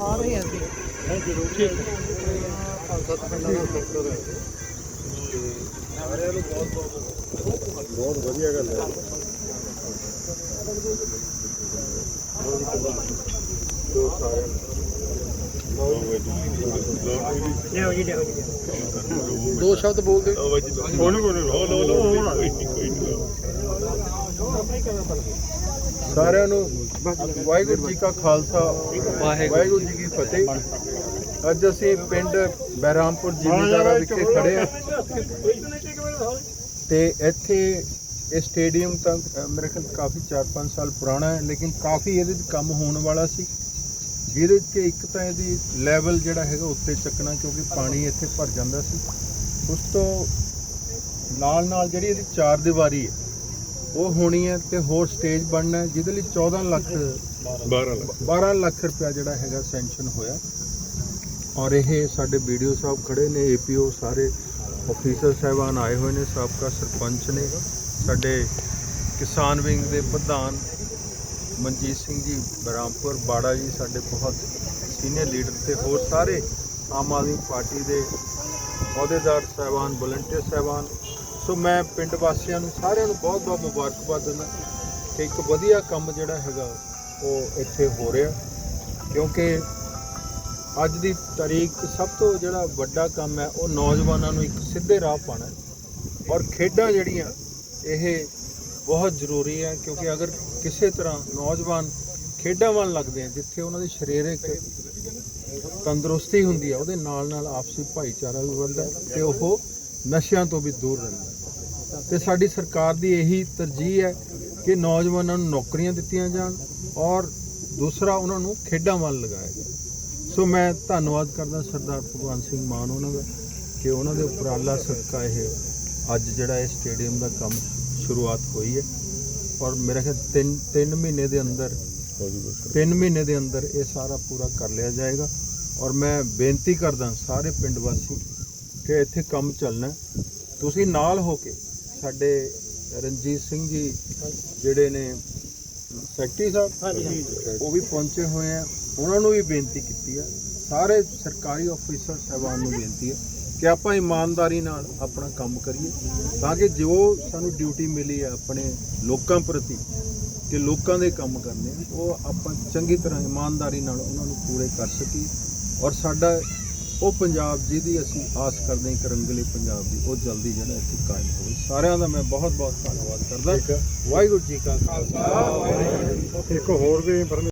ਆ ਰਹੇ ਹਾਂ ਜੀ ਠੀਕ ਹੈ ਪੰਜ ਸੱਤ ਪਿੰਡਾਂ ਦਾ ਸੈਕਟਰ ਹੈ ਸਾਰਿਆਂ ਨੂੰ ਬਹੁਤ ਬਹੁਤ ਬਹੁਤ ਵਧੀਆ ਗੱਲ ਹੈ ਜੋ ਸਾਰਿਆਂ ਲਿਓ ਜੀ ਲਿਓ ਜੀ ਦੋ ਸ਼ਬਦ ਬੋਲਦੇ ਉਹਨੂੰ ਕੋਈ ਰੋ ਲੋ ਲੋ ਸਾਰਿਆਂ ਨੂੰ ਵਾਹਿਗੁਰੂ ਜੀ ਕਾ ਖਾਲਸਾ, ਵਾਹਿਗੁਰੂ ਜੀ ਕੀ ਫਤਿਹ। ਅੱਜ ਅਸੀਂ ਪਿੰਡ ਬਹਿਰਾਮਪੁਰ ਜ਼ਿਮੀਂਦਾਰਾ ਵਿਖੇ ਖੜੇ ਹਾਂ। ਤੇ ਇੱਥੇ ਇਹ ਸਟੇਡੀਅਮ ਤਾਂ ਮੇਰੇ ਖਿਆਲ ਕਾਫੀ 4-5 ਸਾਲ ਪੁਰਾਣਾ ਹੈ, ਲੇਕਿਨ ਕਾਫੀ ਇਹਦੇ 'ਚ ਕੰਮ ਹੋਣ ਵਾਲਾ ਸੀ। ਜਿਹਦੇ 'ਚ ਕਿ ਇੱਕ ਤਾਂ ਇਹਦੀ ਲੈਵਲ ਜਿਹੜਾ ਹੈਗਾ ਉੱਤੇ ਚੱਕਣਾ, ਕਿਉਂਕਿ ਪਾਣੀ ਇੱਥੇ ਭਰ ਜਾਂਦਾ ਸੀ। ਉਸ ਤੋਂ ਨਾਲ ਨਾਲ ਜਿਹੜੀ ਇਹਦੀ ਚਾਰ ਦੀਵਾਰੀ ਹੈ ਉਹ ਹੋਣੀ ਹੈ ਤੇ ਹੋਰ ਸਟੇਜ ਬਣਨਾ ਹੈ ਜਿਹਦੇ ਲਈ 14 ਲੱਖ 12 ਲੱਖ। 12 ਲੱਖ ਰੁਪਇਆ ਜਿਹੜਾ ਹੈਗਾ ਸੈਂਕਸ਼ਨ ਹੋਇਆ। ਔਰ ਇਹ ਸਾਡੇ ਵੀਡੀਓ ਸਾਹਿਬ ਖੜੇ ਨੇ ਏਪੀਓ ਸਾਰੇ ਅਫੀਸਰ ਸਾਹਿਬਾਨ ਆਏ ਹੋਏ ਨੇ ਸਾਬਕਾ ਸਰਪੰਚ ਨੇ। ਸਾਡੇ ਕਿਸਾਨ ਵਿੰਗ ਦੇ ਪ੍ਰਧਾਨ ਮਨਜੀਤ ਸਿੰਘ ਜੀ ਬਰਾਮਪੁਰ ਬਾੜਾ ਜੀ ਸਾਡੇ ਬਹੁਤ ਸੀਨੀਅਰ ਲੀਡਰ ਤੇ ਹੋਰ ਸਾਰੇ ਆਮ ਆਦਮੀ ਪਾਰਟੀ ਦੇ ਅਹੁਦੇਦਾਰ ਸਾਹਿਬਾਨ ਵਲੰਟੀਅਰ ਸਾਹਿਬਾਨ ਸੋ ਮੈਂ ਪਿੰਡ ਵਾਸੀਆਂ ਨੂੰ ਸਾਰਿਆਂ ਨੂੰ ਬਹੁਤ ਬਹੁਤ ਮੁਬਾਰਕਬਾਦ ਦਿੰਦਾ ਕਿ ਇੱਕ ਵਧੀਆ ਕੰਮ ਜਿਹੜਾ ਹੈਗਾ ਉਹ ਇੱਥੇ ਹੋ ਰਿਹਾ। ਕਿਉਂਕਿ ਅੱਜ ਦੀ ਤਾਰੀਖ ਸਭ ਤੋਂ ਜਿਹੜਾ ਵੱਡਾ ਕੰਮ ਹੈ, ਉਹ ਨੌਜਵਾਨਾਂ ਨੂੰ ਇੱਕ ਸਿੱਧੇ ਰਾਹ ਪਾਣਾ ਔਰ ਖੇਡਾਂ ਜਿਹੜੀਆਂ, ਇਹ ਬਹੁਤ ਜ਼ਰੂਰੀ ਹੈ, ਕਿਉਂਕਿ ਅਗਰ ਕਿਸੇ ਤਰ੍ਹਾਂ ਨੌਜਵਾਨ ਖੇਡਾਂ ਵੱਲ ਲੱਗਦੇ ਆ, ਜਿੱਥੇ ਉਹਨਾਂ ਦੀ ਸਰੀਰਕ ਤੰਦਰੁਸਤੀ ਹੁੰਦੀ ਆ, ਉਹਦੇ ਨਾਲ ਨਾਲ ਆਪਸੀ ਭਾਈਚਾਰਾ ਵੀ ਵੱਧਦਾ ਹੈ ਤੇ ਉਹ ਨਸ਼ਿਆਂ ਤੋਂ ਵੀ ਦੂਰ ਰਹਿੰਦਾ। ਹੈ। ਤੇ ਸਾਡੀ ਸਰਕਾਰ ਦੀ ਇਹੀ ਤਰਜੀਹ ਹੈ ਕਿ ਨੌਜਵਾਨਾਂ ਨੂੰ ਨੌਕਰੀਆਂ ਦਿੱਤੀਆਂ ਜਾਣ ਔਰ ਦੂਸਰਾ ਉਹਨਾਂ ਨੂੰ ਖੇਡਾਂ ਵੱਲ ਲਗਾਇਆ ਜਾਵੇ। ਸੋ ਮੈਂ ਧੰਨਵਾਦ ਕਰਦਾ ਸਰਦਾਰ ਭਗਵੰਤ ਸਿੰਘ ਮਾਨ ਉਹਨਾਂ ਦਾ ਕਿ ਉਹਨਾਂ ਦੇ ਉਪਰਾਲਾ ਸਦਕਾ ਇਹ ਅੱਜ ਜਿਹੜਾ ਇਹ ਸਟੇਡੀਅਮ ਦਾ ਕੰਮ ਸ਼ੁਰੂਆਤ ਹੋਈ ਹੈ। ਔਰ ਮੇਰੇ ਖਿਆਲ ਤਿੰਨ ਤਿੰਨ ਮਹੀਨੇ ਦੇ ਅੰਦਰ ਤਿੰਨ ਮਹੀਨੇ ਦੇ ਅੰਦਰ ਇਹ ਸਾਰਾ ਪੂਰਾ ਕਰ ਲਿਆ ਜਾਏਗਾ। ਔਰ ਮੈਂ ਬੇਨਤੀ ਕਰਦਾ ਸਾਰੇ ਪਿੰਡ ਵਾਸੀ ਕਿ ਇੱਥੇ ਕੰਮ ਚੱਲਣਾ। ਤੁਸੀਂ ਨਾਲ ਹੋ ਕੇ ਸਾਡੇ ਰਣਜੀਤ ਸਿੰਘ ਜੀ ਜਿਹੜੇ ਨੇ ਸੈਕਟਰੀ ਸਾਹਿਬ ਉਹ ਵੀ ਪਹੁੰਚੇ ਹੋਏ ਆ। ਉਹਨਾਂ ਨੂੰ ਵੀ ਬੇਨਤੀ ਕੀਤੀ ਹੈ ਸਾਰੇ ਸਰਕਾਰੀ ਅਫੀਸਰ ਸਾਹਿਬਾਨ ਨੂੰ ਬੇਨਤੀ ਹੈ ਕਿ ਆਪਾਂ ਇਮਾਨਦਾਰੀ ਨਾਲ ਆਪਣਾ ਕੰਮ ਕਰੀਏ ਤਾਂ ਕਿ ਜੋ ਸਾਨੂੰ ਡਿਊਟੀ ਮਿਲੀ ਹੈ ਆਪਣੇ ਲੋਕਾਂ ਪ੍ਰਤੀ ਕਿ ਲੋਕਾਂ ਦੇ ਕੰਮ ਕਰਨੇ ਆ, ਉਹ ਆਪਾਂ ਚੰਗੀ ਤਰ੍ਹਾਂ ਇਮਾਨਦਾਰੀ ਨਾਲ ਉਹਨਾਂ ਨੂੰ ਪੂਰੇ ਕਰ ਸਕੀਏ। ਔਰ ਸਾਡਾ ਉਹ ਪੰਜਾਬ ਜਿਹਦੀ ਅਸੀਂ ਆਸ ਕਰਦੇ ਹਾਂ ਇੱਕ ਰੰਗਲੇ ਪੰਜਾਬ ਦੀ ਉਹ ਜਲਦੀ ਜਿਹੜਾ ਇੱਥੇ ਕਾਇਮ ਹੋਵੇ। ਸਾਰਿਆਂ ਦਾ ਮੈਂ ਬਹੁਤ ਬਹੁਤ ਧੰਨਵਾਦ ਕਰਦਾ। ਵਾਹਿਗੁਰੂ ਜੀ ਕਾ ਖਾਲਸਾ। ਕੀ ਇੱਕ ਹੋਰ ਵੀ